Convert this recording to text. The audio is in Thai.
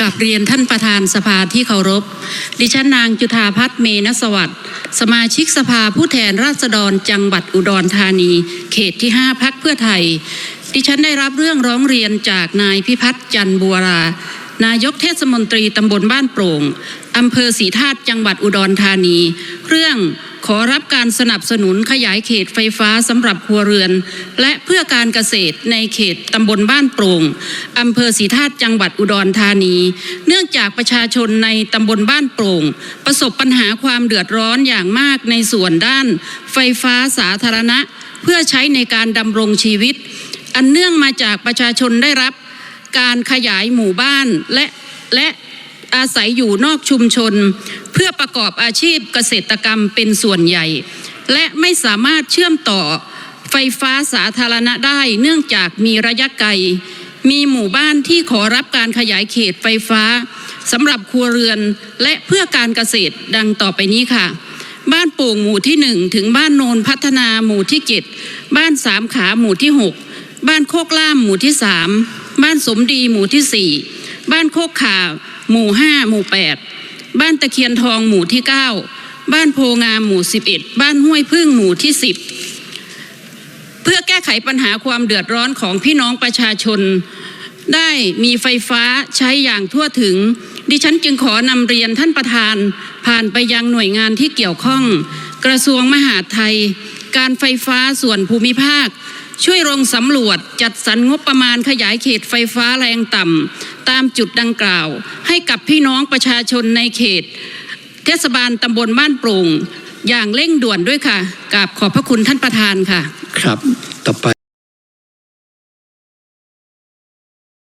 กับเรียนท่านประธานสภาที่เคารพ ดิฉันนางจุธาพัฒเมนสวัสดิ์สมาชิกสภาผู้แทนราษฎรจังหวัดอุดรธานี เขตที่ 5 พักเพื่อไทย ดิฉันได้รับเรื่องร้องเรียนจากนายพิพัฒน์จันทร์บัวรานายกเทศมนตรีตำบลบ้านโปร่งอำเภอศรีธาตุจังหวัดอุดรธานี เรื่อง ขอรับการสนับสนุนขยายเขตไฟฟ้าสำหรับครัวเรือน และเพื่อการเกษตรในเขตตำบลบ้านโปร่งอำเภอศรีธาตุจังหวัดอุดรธานี เนื่องจากประชาชนในตำบลบ้านโปร่ง ประสบปัญหาความเดือดร้อนอย่างมากในส่วนด้าน ไฟฟ้าสาธารณะ เพื่อใช้ในการดำรงชีวิต อันเนื่องมาจากประชาชนได้รับ การขยายหมู่บ้านและและอาศัยอยู่นอกชุมชน พื่อประกอบอาชีพเกษตรกรรมเป็นส่วนใหญ่ และไม่สามารถเชื่อมต่อไฟฟ้าสาธารณะได้เนื่องจากมีระยะไกล มีหมู่บ้านที่ขอรับการขยายเขตไฟฟ้าสำหรับครัวเรือนและเพื่อการเกษตรดังต่อไปนี้ค่ะ บ้านโป่งหมู่ที่หนึ่งถึงบ้านโนนพัฒนาหมู่ที่เจ็ดบ้านสามขาหมู่ที่หกบ้านโคกล่ามหมู่ที่สามบ้านสมดีหมู่ที่สี่บ้านโคกขาหมู่ห้าหมู่แปด บ้านตะเคียนทองหมู่ที่เก้าบ้านโพงามหมู่สิบเอ็ดบ้านห้วยพึ่งหมู่ที่สิบเพื่อแก้ไขปัญหาความเดือดร้อนของพี่น้องประชาชน ได้มีไฟฟ้าใช้อย่างทั่วถึง ดิฉันจึงขอนำเรียนท่านประธาน ผ่านไปยังหน่วยงานที่เกี่ยวข้อง กระทรวงมหาดไทย การไฟฟ้าส่วนภูมิภาคช่วยลงสำรวจจัดสรรงบประมาณขยายเขตไฟฟ้าแรงต่ำ ตามจุดดังกล่าว ให้กับพี่น้องประชาชนในเขต เทศบาลตำบลบ้านโปร่งอย่างเร่งด่วนด้วยค่ะกราบขอบพระคุณท่านประธานค่ะ ครับ ต่อไป